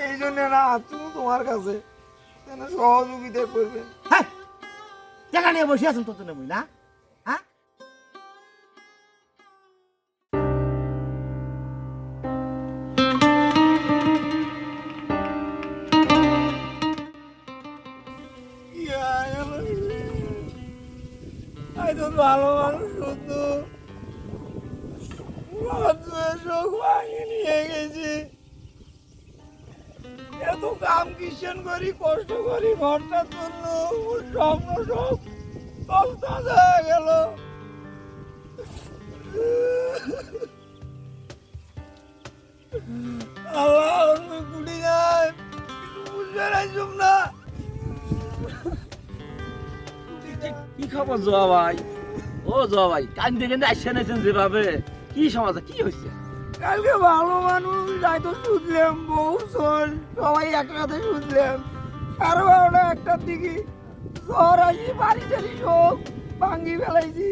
এই জন্য না তুমি তোমার কাছে সহযোগিতা করবেন হ্যাঁ জায়গা নিয়ে বসে আছেন তোর জন্য না? হ্যাঁ? ভালো মানুষ শুধু নিয়ে গেছি। এত কাম কিষণ করি, কষ্ট করি ঘরটা তুললো স্বপ্ন সব হয়ে গেল। যায় না। কি খবর জোয়া ভাই ও জোয়া ভাই কান্দে কান্দে আসছে যেভাবে। কি সমাজে, কি হয়েছে কালকে ভালো মানুষ যাই তো শুনলাম, বউ শোন সবাই একসাথে শুনলাম। সাড়ে বারোটা একটার দিকে জ্বর আসি, বাড়ি টাড়ি সব ভাঙ্গি ফেলাইছি।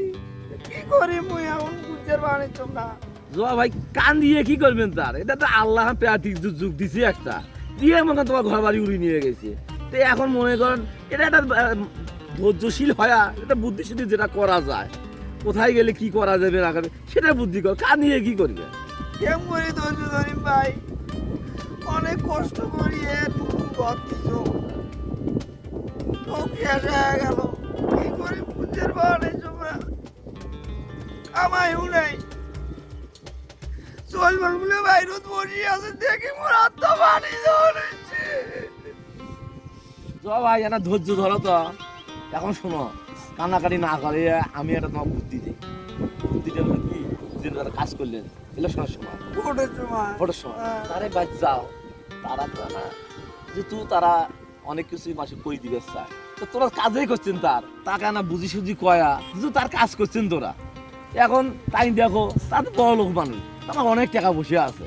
কি করি মুই এখন বুঝতে পারছিলাম না। জোয়া ভাই, কান দিয়ে কি করবেন তার? এটা তো আল্লাহ প্রাতিক যুগ দিছে একটা। দিয়ে মনে তোমার ঘর বাড়ি উড়িয়ে নিয়ে গেছে। তো এখন মনে করেন, এটা একটা ধৈর্যশীল হয়া, এটা বুদ্ধিশুদ্ধি যেটা করা যায়। কোথায় গেলে কি করা যাবে না সেটা বুদ্ধি কর। কান দিয়ে কি করবে? কেম করি ধৈর্য ধরিম ভাই। অনেক কষ্ট করি এ নতুন ঘর দিছ তো গেল। কি করি বুঝতে পারছিলাম না আমায়ও নাই। চলবার বলে বাইরত বসে আছে, দেখি মোর আত্মা পানি ধরেছে জোয়া ভাই এটা ধৈর্য ধরো তো। এখন শোনো, কান্নাকাটি না করে আমি একটা তোমার বুদ্ধি দিই। বুদ্ধিটা হলো কি? যে কাজ করলেন। ইলেকশনের সময় ভোটের সময় ভোটের সময় হ্যাঁ। তারে বাদ যাও। তারা তো না। যেহেতু তারা অনেক কিছুই মাসে কই দিবে চায় তো তোরা কাজেই করছেন তার। টাকা না বুঝি সুঝি কয়া তার কাজ করছেন তোরা। এখন তাই দেখো তাদের বড় লোক মানুষ। অনেক টাকা বসে আছে।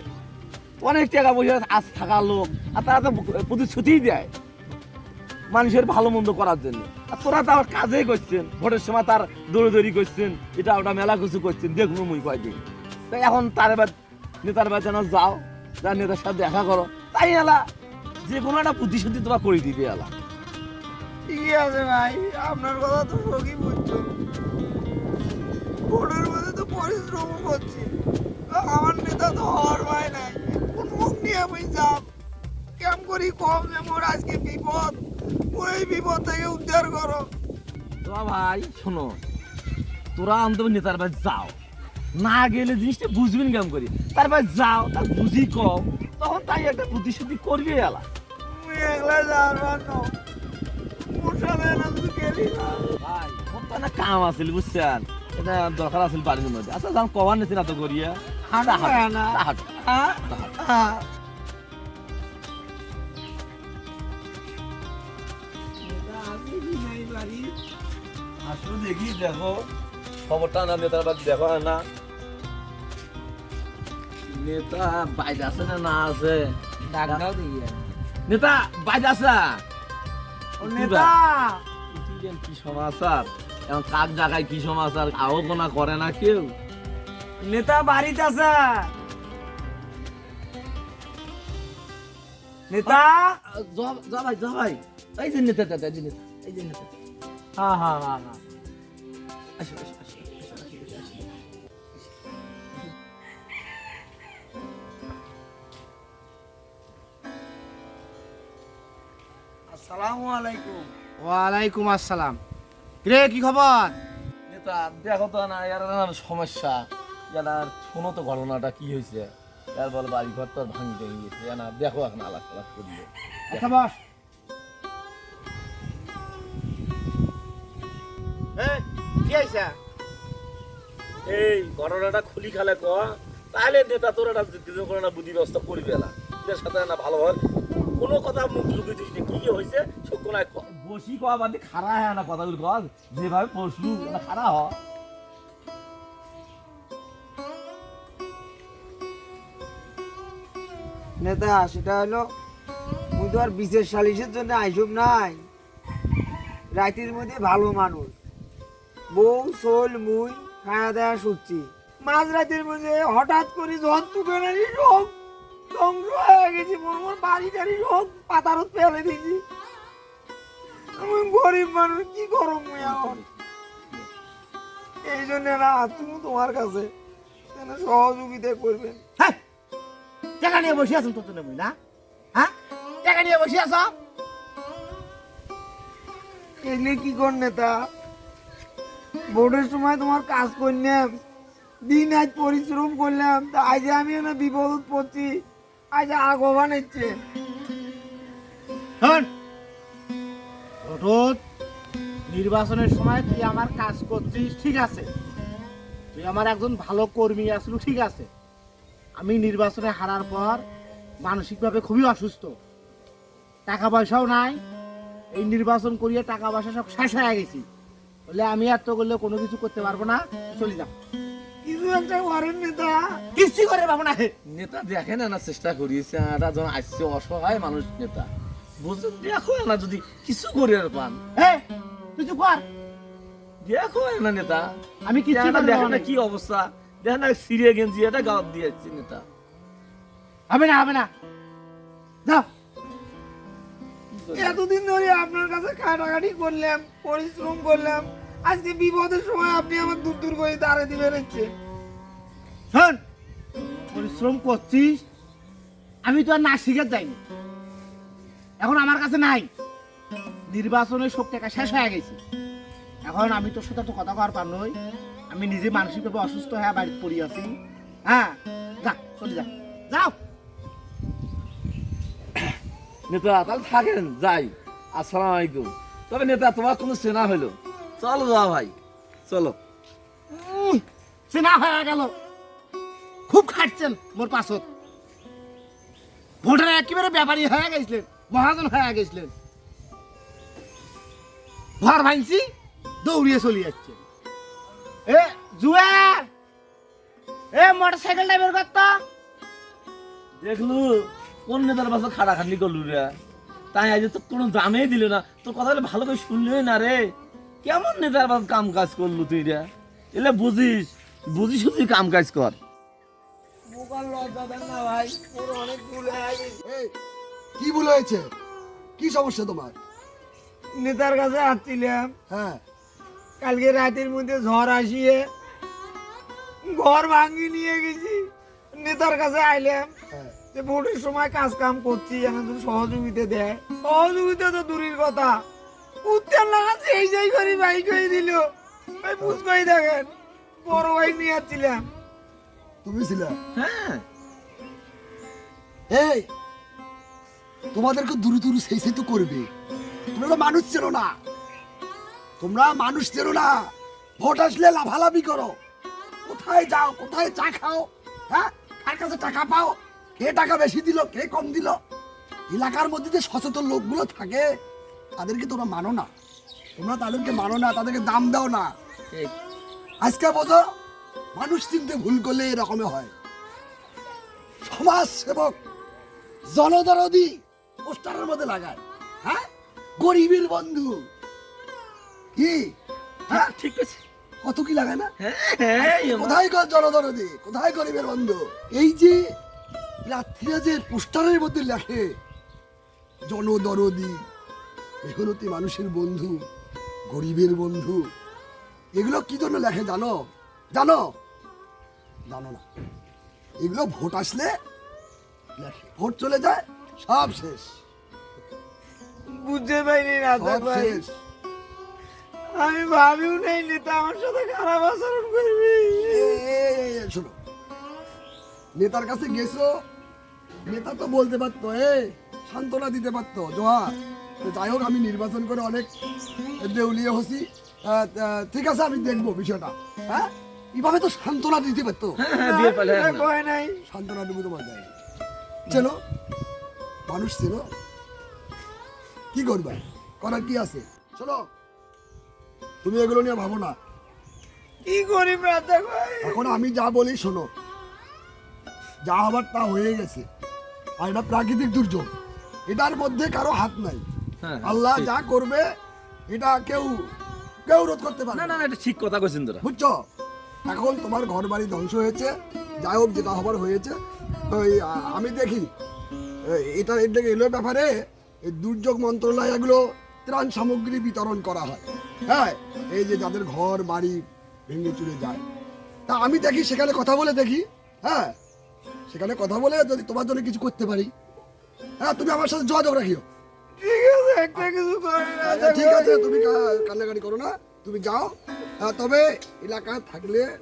অনেক টাকা বসে আছে, আজ থাকার লোক। আর তারা তো প্রতিশ্রুতিই দেয়। মানুষের ভালো মন্দ করার জন্য। আর তোরা তো কাজেই করছেন। ভোটের সময় তার দৌড়দৌড়ি করছেন। এটা ওটা মেলা কিছু করছেন। দেখুন মুই কয়দিন। তাই এখন তার নেতার বেচানো যাও তার নেতার সাথে দেখা করো। তাই এলা যে কোনো একটা বুদ্ধিশুদ্ধি তোমার করে দিবে এলা। ঠিকই আছে ভাই আপনার কথা তো সখী বুঝছ। ভোটের মধ্যে তো পরিশ্রম করছি। আমার নেতা তো হওয়ার ভাই নাই। কোন মুখ নিয়ে আমি যাব কেম করি কম যে মোর আজকে বিপদ। মোর এই বিপদ থেকে উদ্ধার করো। তো ভাই শোনো তোরা অন্তত নেতার বাড়ি যাও। না গেলে জিনিসটা বুঝবেন কেমন করি? তারপর যাও তার বুঝি কম তখন তাই একটা বুদ্ধিশুদ্ধি করবে এলা। তো কাম আছিল বুঝছেন? এটা দরকার আছিল বাড়ির মধ্যে। আচ্ছা যান কবার না তো করিয়া। হাঁটা হয় না। তাহাট হ্যাঁ? হ্যাঁ নেতা আছে কি নাই বাড়ি? আসলে দেখি দেখো। খবরটা না নেতার দেখো না? নেতা বাইরে আছে না না আছে? ডাকটাও দিয়ে নেতা বাইরে আছে? ও নেতা! পৃথিবীর কি সমাচার? এখন কাক জায়গায় কি সমাচার? আলোচনা করে না কেউ। নেতা বাড়িতে আছে। নেতা! জ- যা ভাই যা ভাই। এই যে নেতা দাদা এই যে নেতা এই যে নেতা। হ্যাঁ হ্যাঁ হ্যাঁ হ্যাঁ আসসালামু আলাইকুম। ওয়ালাইকুম আসসালাম। রে কি খবর? নেতা দেখো তো না এর না সমস্যা। এটা শোনো তো ঘটনাটা কি হয়েছে বলে বাড়ি ঘর তো আর ভাঙতে গিয়েছে। না দেখো এখন আলাপ আলাপ আচ্ছা বস এই কি হইছে? এই ঘটনাটা খুলি খালে ক। তাহলে নেতা তোর একটা কিছু করে না বুদ্ধি ব্যবস্থা করবে না। এদের সাথে না ভালো হয়। কোনো কথা মুখ লুকিয়ে দিস না, কি কি হয়েছে সব বসি কয়া বাদে খারা হয় না কথাগুলো কর যেভাবে না খারা হ। নেতা সেটা হলো মুই তো আর বিশেষ সালিশের জন্য আইসব নাই। রাতের মধ্যে ভালো মানুষ। বউ সোল মুই খাওয়া দাওয়া শুচ্ছি। মাঝ রাতের মধ্যে হঠাৎ করে ঝড় তুফানি সব বাড়ি টাড়ি সব পাতারত ফেলে দিয়েছি। আমি গরিব মানুষ কি এখন? এই জন্য না তুমি তোমার কাছে সহযোগিতা করবেন হ্যাঁ টাকা নিয়ে বসে আছেন জন্য মুই না? হ্যাঁ টাকা নিয়ে বসে আছ? কি কর নেতা ভোটের সময় তোমার কাজ করলাম দিন আজ পরিশ্রম করলাম তা আজ আমি বিপদ পড়ছি। আজ আগবা নিচ্ছে শোন। হঠাৎ নির্বাচনের সময় তুই আমার কাজ করছিস, ঠিক আছে? তুই আমার একজন ভালো কর্মী আসলো, ঠিক আছে? আমি নির্বাচনে হারার পর মানসিকভাবে খুবই অসুস্থ। টাকা পয়সাও নাই। এই নির্বাচন করিয়ে টাকা পয়সা সব শেষ হয়ে গেছি। বলে আমি এত করলে কোনো কিছু করতে পারব না, চলে যাও একটা করেন নেতা। কিচ্ছু করে পাবো না। নেতা দেখে না না চেষ্টা করিয়েছে। আর যখন আসছে অসহায় মানুষ নেতা। বুঝলেন দেখো না যদি কিছু করে আর পান। হে কিছু কর। দেখো না নেতা। আমি কিচ্ছু দেখেন না, করতে দেখেন পারব না না। কি অবস্থা। দেখেন না সিরিয়া গেঞ্জি এটা গাওয়াত দিয়েছে নেতা। হবে না হবে না। যাও। এতদিন ধরে আপনার কাছে খাটাখাটি করলাম পরিশ্রম করলাম। আজকে বিপদের সময় আপনি আমার দূর দূর করে দাঁড়ে দিবেন হচ্ছে। শোন। পরিশ্রম করছিস? আমি তো আর না শিখে যাইনি। এখন আমার কাছে নাই। নির্বাচনের সব টাকা শেষ হয়ে গেছে। এখন আমি তোর সাথে তো কথা কর পার নই। আমি নিজে মানসিকভাবে অসুস্থ হয়ে বাড়িতে পড়ি আছি। হ্যাঁ যা চলে যা। যাও। নেতা তাহলে থাকেন যাই। আসসালাম আলাইকুম। তবে নেতা তোমার কোনো চেনা হলো? চলো যা ভাই চলো। উম, চেনা হয়ে গেল। খুব খাটছেন মোর পাছত। ভোটার একেবারে ব্যাপারী হয়ে গেছিলেন, মহাজন হয়ে গেছিলেন। ঘর ভাঙছি, দৌড়িয়ে চলে যাচ্ছে। এ জুয়ার এ মোটর সাইকেলটা বের করতো। দেখলু, কোন নেতার পাশে খাটাখাটনি করলু রে? তাই আজ তো কোনো দামই দিল না। তোর কথা বলে ভালো করে শুনলই না রে? কেমন নেতার পাশে কাম কাজ করলু তুই রে? এলে বুঝিস বুঝিস তুই কাম কাজ কর। কি ভুল হয়েছে? কি সমস্যা তোমার? নেতার কাছে আসছিলাম। হ্যাঁ। কালকে রাতের মধ্যে ঝড় আসিয়ে ঘর ভাঙি নিয়ে গেছি। নেতার কাছে আইলাম হ্যাঁ। যে ভোটের সময় কাজ কাম করছি যেন তুমি সহযোগিতা দেয়। সহযোগিতা তো দূরের কথা। উত্তর লাগাচ্ছে এই যাই করি বাইক হয়ে দিল। ভাই বুঝ করে দেখেন বড় বাইক নিয়ে যাচ্ছিলাম তুমি ছিলে হ্যাঁ। এই তোমাদেরকে দূরে দূরে সেই সেই তো করবে। তোমরা মানুষ ছিল না। তোমরা মানুষ ছিল না। ভোট আসলে লাফালাফি করো। কোথায় যাও কোথায় চা খাও? হ্যাঁ? কার কাছে টাকা পাও? কে টাকা বেশি দিল কে কম দিল? এলাকার মধ্যে যে সচেতন লোকগুলো থাকে তাদেরকে তোমরা মানো না। তোমরা তাদেরকে মানো না তাদেরকে দাম দাও না। আজকে বোঝো মানুষ চিনতে ভুল করলে এরকমই হয়। সমাজ সেবক জনদরদি পোস্টারের মধ্যে লাগায় হ্যাঁ? গরিবের বন্ধু। কি? হ্যাঁ? ঠিক আছে। কত কি লাগায় না? হ্যাঁ হ্যাঁ কোথায় গো জনদরদি? কোথায় গরিবের বন্ধু? এই যে রাত্রিরা যে পোস্টারের মধ্যে লেখে জনদরদি মেহনতি মানুষের বন্ধু গরিবের বন্ধু এগুলো কি জন্য লেখে জানো? জানো? জানো না। এগুলো ভোট আসলে ভোট চলে যায় সব শেষ। বুঝতে পারিনি শেষ। আমি ভাবিও নেই নেতা আমার সাথে খারাপ আচরণ করবি। শোনো। নেতার কাছে গেছো নেতা তো বলতে পারতো এ সান্ত্বনা দিতে পারতো জোহার যাই হোক আমি নির্বাচন করে অনেক দেউলিয়ে হসি। ঠিক আছে আমি দেখব বিষয়টা হ্যাঁ? এভাবে তো সান্ত্বনা দিতে পারতো। হ্যাঁ হ্যাঁ না, কয় নাই সান্ত্বনা দেবো তোমার দেয় চেনো মানুষ চেনো কি করবে? করার কি আছে? শোনো তুমি এগুলো নিয়ে ভাবো না। কি ভাই? এখন আমি যা বলি শোনো। যা হবার তা হয়ে গেছে। আর এটা প্রাকৃতিক দুর্যোগ। এটার মধ্যে কারও হাত নাই। হ্যাঁ, আল্লাহ যা করবে এটা কেউ কেউ রোধ করতে পারে না। না এটা ঠিক কথা কইছেন তোরা। বুঝছ? এখন তোমার ঘর বাড়ি ধ্বংস হয়েছে যাই হোক যেটা হবার হয়েছে। আমি দেখি এটা এটা এলো ব্যাপারে এই দুর্যোগ মন্ত্রণালয় এগুলো ত্রাণ সামগ্রী বিতরণ করা হয়। হ্যাঁ এই যে যাদের ঘর বাড়ি ভেঙে চুরে যায়। তা আমি দেখি সেখানে কথা বলে দেখি হ্যাঁ সেখানে কথা বলে যদি তোমার জন্য কিছু করতে পারি। হ্যাঁ তুমি আমার সাথে যোগাযোগ রাখিও। ঠিক আছে একটা কিছু ঠিক আছে তুমি কান্নাকাটি করো না তুমি যাও। তবে এলাকায় থাকলে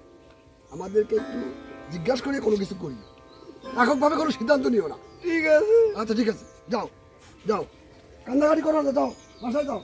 আমাদেরকে একটু জিজ্ঞাসা করে কোনো কিছু করি। এককভাবে কোনো সিদ্ধান্ত নিও না। ঠিক আছে। আচ্ছা ঠিক আছে। যাও যাও। কান্নাকাটি করো না যাও। বাসায় যাও।